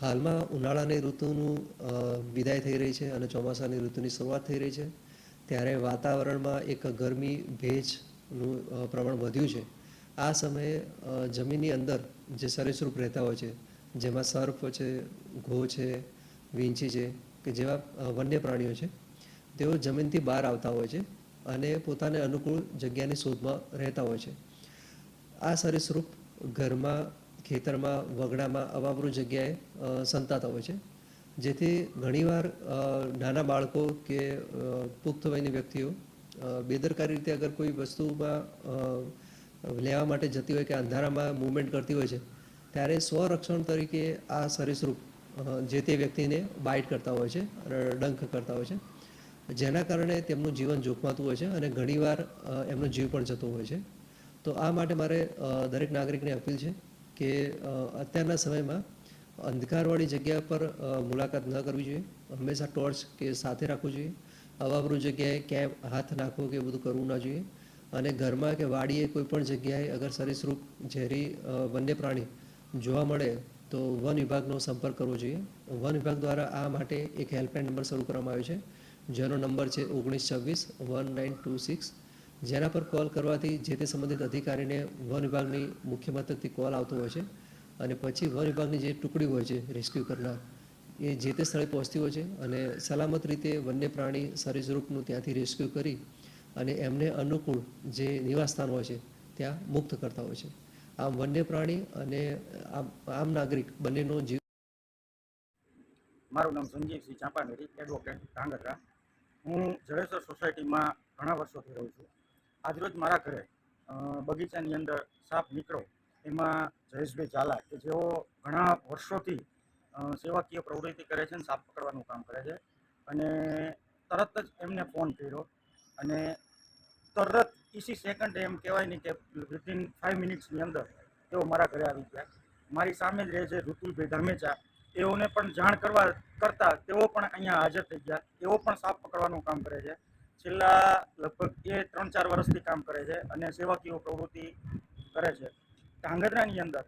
હાલમાં ઉનાળાની ઋતુનું વિદાય થઈ રહી છે અને ચોમાસાની ઋતુની શરૂઆત થઈ રહી છે. ત્યારે વાતાવરણમાં એક ગરમી ભેજનું પ્રમાણ વધ્યું છે. આ સમયે જમીનની અંદર જે સરીસૃપ રહેતા હોય છે, જેમાં સર્પ છે, ઘો છે, વીંછી છે કે જેવા વન્ય પ્રાણીઓ છે, તેઓ જમીનથી બહાર આવતા હોય છે અને પોતાને અનુકૂળ જગ્યાની શોધમાં રહેતા હોય છે. આ સરીસૃપ ઘરમાં ખેતરમાં, વગડામાં અવાપરું જગ્યાએ સંતાતા હોય છે. જેથી ઘણીવાર નાના બાળકો કે પુખ્ત વયની વ્યક્તિઓ બેદરકારી રીતે અગર કોઈ વસ્તુમાં લેવા માટે જતી હોય કે અંધારામાં મૂવમેન્ટ કરતી હોય છે, ત્યારે સ્વરક્ષણ તરીકે આ સરીસૃપ જે તે વ્યક્તિને બાઇટ કરતા હોય છે, અને ડંખ કરતા હોય છે. જેના કારણે તેમનું જીવન જોખમાતું હોય છે અને ઘણીવાર એમનો જીવ પણ જતો હોય છે. તો આ માટે મારે દરેક નાગરિકને અપીલ છે કે અત્યારના સમયમાં અંધકારવાળી જગ્યા પર મુલાકાત ન કરવી જોઈએ. હંમેશા ટોર્ચ કે સાથે રાખવું જોઈએ. અવાપરું જગ્યાએ ક્યાંય હાથ નાખવો કે બધું કરવું ના જોઈએ. અને ઘરમાં કે વાડીએ કોઈ પણ જગ્યાએ અગર સરીસૃપ, ઝેરી વન્ય પ્રાણી જોવા મળે, તો વન વિભાગનો સંપર્ક કરવો જોઈએ. વન વિભાગ દ્વારા આ માટે એક હેલ્પલાઇન નંબર શરૂ કરવામાં આવ્યો છે. જેનો નંબર છે ઓગણીસ છવ્વીસ વન નાઇન ટુ સિક્સ જેના પર કોલ કરવાથી જે તે સંબંધિત અધિકારીને વન વિભાગની મુખ્ય મથકથી કોલ આવતો હોય છે અને પછી વન વિભાગની જે ટુકડી હોય છે રેસ્ક્યુ કરનાર, એ જે તે સ્થળે પહોંચતી હોય છે અને સલામત રીતે વન્ય પ્રાણી સરીસૃપનું ત્યાંથી રેસ્ક્યુ કરી અને એમને અનુકૂળ જે નિવાસસ્થાન હોય છે ત્યાં મુક્ત કરતા હોય છે. આમ વન્ય પ્રાણી અને આમ નાગરિક બંનેનો જીવ મારું નામ સંજીવસિંહ ચાંપાનેરી એડવોકેટ ધાંગધ્રા. હું જડેશ્વર સોસાયટીમાં ઘણા વર્ષોથી રહું છું. આજરોજ મારા ઘરે બગીચાની અંદર સાપ નીકળો એમાં જયેશભાઈ ઝાલા, કે જેઓ ઘણા વર્ષોથી સેવાકીય પ્રવૃત્તિ કરે છે અને સાપ પકડવાનું કામ કરે છે. અને તરત જ એમને ફોન કર્યો અને તરત ઇસી સેકન્ડ એમ કહેવાય ને કે વિધિન ફાઇવ મિનિટ્સની અંદર તેઓ મારા ઘરે આવી ગયા. મારી સામે જ રહે છે ઋતુલભાઈ ધર્મેચા. તેઓને પણ જાણ કરવા કરતા તેઓ પણ અહીંયા હાજર થઈ ગયા. તેઓ પણ સાપ પકડવાનું કામ કરે છે. છેલ્લા લગભગ એ ત્રણ ચાર વર્ષથી કામ કરે છે અને સેવાકીય પ્રવૃત્તિ કરે છે. ધાંગધ્રાની અંદર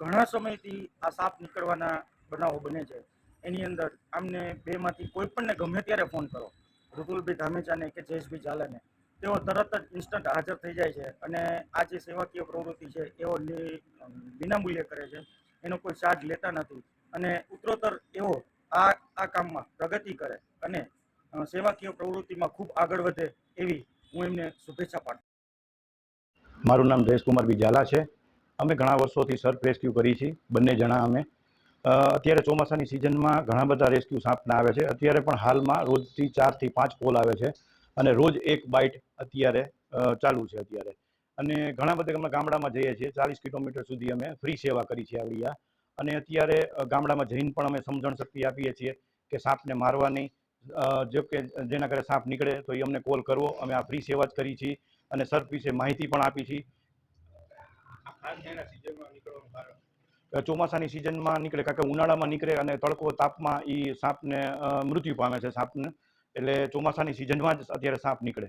ઘણા સમયથી આ સાપ નીકળવાના બનાવો બને છે. એની અંદર આમને બેમાંથી કોઈ પણને ગમે ત્યારે ફોન કરો. ઋતુલભાઈ ધામેચાને કે જયેશભાઈ ઝાલાને. તેઓ તરત જ ઇન્સ્ટન્ટ હાજર થઈ જાય છે અને આ જે સેવાકીય પ્રવૃત્તિ છે એઓ વિનામૂલ્યે કરે છે. એનો કોઈ ચાર્જ લેતા નથી અને ઉત્તરોત્તર એવો આ આ કામમાં પ્રગતિ કરે અને સેવાકીય પ્રવૃત્તિમાં ખૂબ આગળ વધે એવી હું એમને શુભેચ્છા પાઠવું મારું નામ જયેશકુમાર બી ઝાલા છે. અમે ઘણા વર્ષોથી સર્ફ રેસ્ક્યુ કરી છીએ. બંને જણા અમે. અત્યારે ચોમાસાની સિઝનમાં ઘણા બધા રેસ્ક્યુ સાપના આવે છે. અત્યારે પણ હાલમાં રોજથી ચારથી પાંચ કોલ આવે છે અને રોજ એક બાઇટ અત્યારે ચાલુ છે અત્યારે. અને ઘણા બધા અમે ગામડામાં જઈએ છીએ. ચાલીસ કિલોમીટર સુધી અમે ફ્રી સેવા કરી છે આવડી અને અત્યારે ગામડામાં જઈને પણ અમે સમજણ શક્તિ આપીએ છીએ કે સાપને મારવાની અ, જો કે જેના ઘરે સાપ નીકળે તો એ અમને કોલ કરવો. અમે આ ફ્રી સેવા જ કરી છીએ અને સર્પ વિશે માહિતી પણ આપી છીએ ચોમાસાની સિઝનમાં નીકળે કારણ કે ઉનાળામાં નીકળે અને તડકો તાપમાં એ સાપને મૃત્યુ પામે છે સાપને. એટલે ચોમાસાની સિઝનમાં જ અત્યારે સાપ નીકળે.